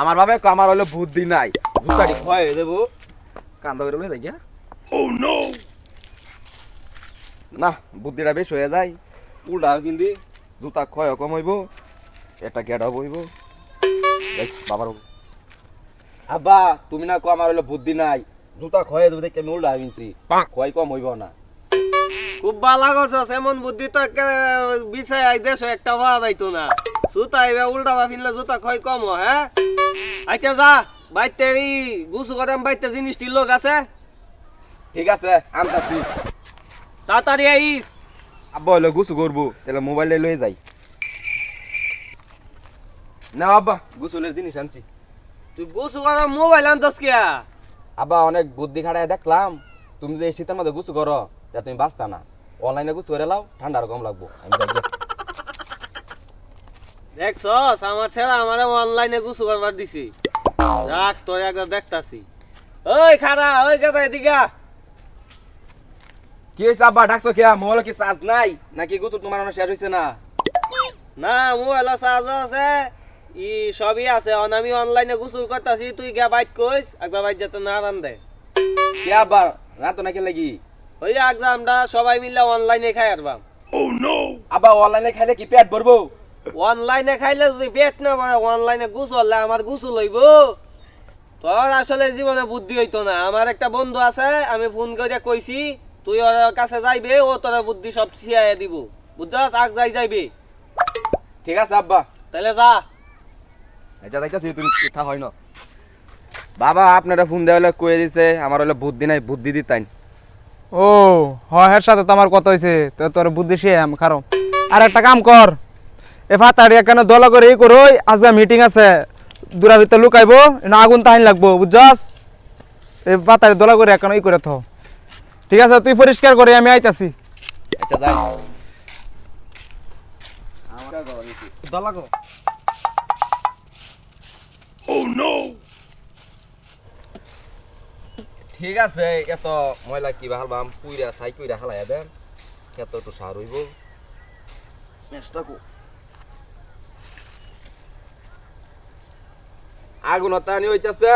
আমার ভাবে আমার হলো বুদ্ধি নাই। জুতাটি ক্ষয় হয়ে দেবো কান্দ করে বলে যাই গিয়া না বুদ্ধিটা বেশ হয়ে যায়। উল্টা কিনদি জুতা ক্ষয় কম হইব এটা গেট হইব। দেখ, বাবার আব্বা তুমি না কো আমার হলো বুদ্ধি নাই। জুতা ক্ষয় দেবো দেখে আমি উল্টা কিনছি ক্ষয় কম হইব না। খুব ভালো করছস এমন বুদ্ধি তো বিষয় আই দেশ একটা পাওয়া যাইতো না। জুতা এবার উল্টা বা ফিনলে জুতা ক্ষয় কম হয়, হ্যাঁ? আচ্ছা যা বাইতে এই করাম বাইতে জিনিসটি লোক আছে। ঠিক আছে তাড়াতাড়ি আইস। আব্বা হলো গুছু করব তাহলে মোবাইলে লয়ে যাই। না আব্বা জিনিস আনছি। তুই গুছু করাম মোবাইল আনতস কিয়া? আব্বা অনেক বুদ্ধি খাটায় দেখলাম। তুমি যে শীতের মধ্যে গুছু করো তা তুমি বাঁচতা না। অনলাইনে গুছু করে লাও ঠান্ডা আর কম লাগবো। আমি। দেখছস? আমার ছেলে আমার অনলাইনে গুছু করবার দিছি। রাখ তোর একবার দেখতাছি। ওই খারা ওই কথা এদিকে। কি হয়েছে আব্বা? ডাকছো কে মোবাইল কি চার্জ নাই? নাকি গুছু তোমার অনেক শেষ হয়েছে না? না মোবাইল চার্জ আছে। ই সবই আছে। অন আমি অনলাইনে গুছু করতাছি। তুই গিয়া বাইট কইস। একবার বাইট যেতে না রান দে কে আব্বা? না তো নাকি লাগি ওই একদম আমরা সবাই মিলে অনলাইনে খাই আরবাম আব্বা অনলাইনে খাইলে কি পেট ভরবো? অনলাইনে খাইলে যদি পেট না ভরে অনলাইনে গুছলে আমার গুছু লইব। তোর আসলে জীবনে বুদ্ধি হইতো না। আমার একটা বন্ধু আছে আমি ফোন করে কইছি তুই ওর কাছে যাইবে ও তোর বুদ্ধি সব শিয়াই দিব। বুঝছস? আগ যাই যাইবে। ঠিক আছে আব্বা। তাহলে যা। এটা যাইতাছি তুমি কথা হয় না। বাবা আপনারা ফোন দেওয়া কয়ে দিছে আমার হলো বুদ্ধি নাই বুদ্ধি দিতাইন ও হয় এর সাথে তো আমার কথা হয়েছে তো তোর বুদ্ধি আমি খারো। আর একটা কাম কর। এ ফাতাড়িয়া কেন দলা করে ই করো আজকে মিটিং আছে দূরা ভিতরে লুকাইবো না আগুন তাহিন লাগবো বুঝছস? এই ফাতাড়ি দলা করে কেন ই করে থ ঠিক আছে তুই পরিষ্কার করে আমি আইতাছি। আচ্ছা যাই। দলা কর। ঠিক আছে এত ময়লা কি হালবাম পুইরা ছাই কুইরা হালাইয়া দেন এত একটু সার হইব। আগুন তানি হইতাছে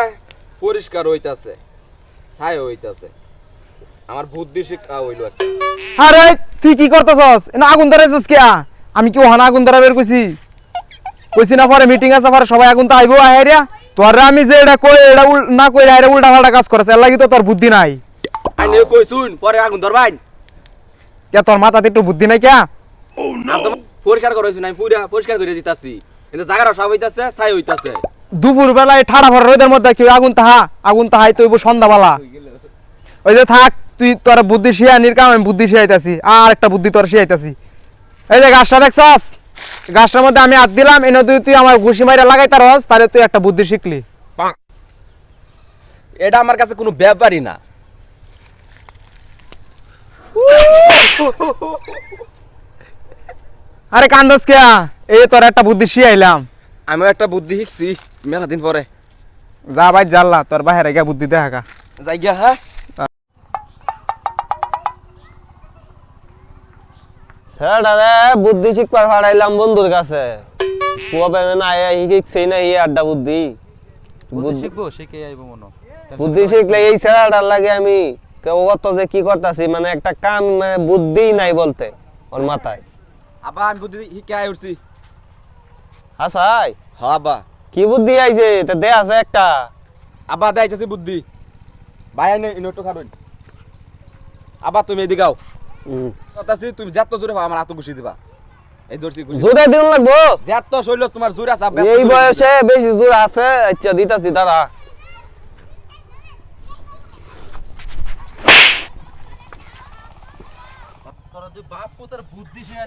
পরিষ্কার হইতাছে ছাই হইতাছে। আমার বুদ্ধি শিক্ষা হইল আরে তুই কি করতেছস? না আগুন ধরাইছস কে আমি কি ওহানা আগুন ধরা বের কইছি কইছি না পরে মিটিং আছে পরে সবাই আগুন তো আইবো আহেরিয়া তোর আমি যে এটা কই এটা উল- না কই এটা উল্টা পাল্টা কাজ করেছে এর লাগি তো তোর বুদ্ধি নাই। আইনে কই শুন পরে আগুন ধরবাইন। কে তোর মাথাতে একটু বুদ্ধি নাই কে আমি তো পরিষ্কার করে আমি পুরা পরিষ্কার করে দিতাছি। কিন্তু জায়গাটা সব হইতাছে ছাই হইতাছে। দুপুর বেলায় ঠাড়া ভর রোদের মধ্যে কি আগুন তাহা আগুন তাহাই তৈব সন্ধ্যাবেলা। ওই যে থাক তুই তোর বুদ্ধি শিয়া নিরকাম আমি বুদ্ধি শিয়াইতাছি আর একটা বুদ্ধি তোর শিয়াইতাছি। এই যে গাছটা দেখছস? গাছটার মধ্যে আমি হাত দিলাম এনে তুই তুই আমার ঘুষি মাইরা লাগাই তার হস তাহলে তুই একটা বুদ্ধি শিখলি। এটা আমার কাছে কোনো ব্যাপারই না। আরে কান্দস কে এই তোর একটা বুদ্ধি শিয়াইলাম। আমিও একটা বুদ্ধি শিখছি মেলা দিন পরে। যা ভাই জাল্লা তোর বাহিরে গিয়া বুদ্ধি দেখা যাই গিয়া হ্যাঁ? বুদ্ধি শিখবার হারাইলাম বন্ধুর কাছে। কবে না এই শিখছেই না এই আড্ডা বুদ্ধি। বুদ্ধি- শিখব শিখে আইব মনো বুদ্ধি শিখলে এই ছেলেটার লাগে আমি কেউ কত যে কি করতেছি মানে একটা কাম মানে বুদ্ধি নাই বলতে ওর মাথায়। আবার আমি বুদ্ধি শিখে আই উঠছি। হাসাই। আব্বা কি বুদ্ধি আইছে? তা দে আছে একটা। আব্বা দেখাইতেছি বুদ্ধি। ভাই আইনে ইনোটো খাবেন। আবার তুমি এদিকে আও। কথাছি তুমি যত জোরে পাও আমার হাত ঘুষি দিবা। এই ধরছি ঘুষি জোরে দিন লাগবো? যত শৈল তোমার জোরে আছে এই বয়সে বেশি জোর আছে? আচ্ছা দিতাছি দাঁড়া। বাপ পুতের বুদ্ধি শিখাই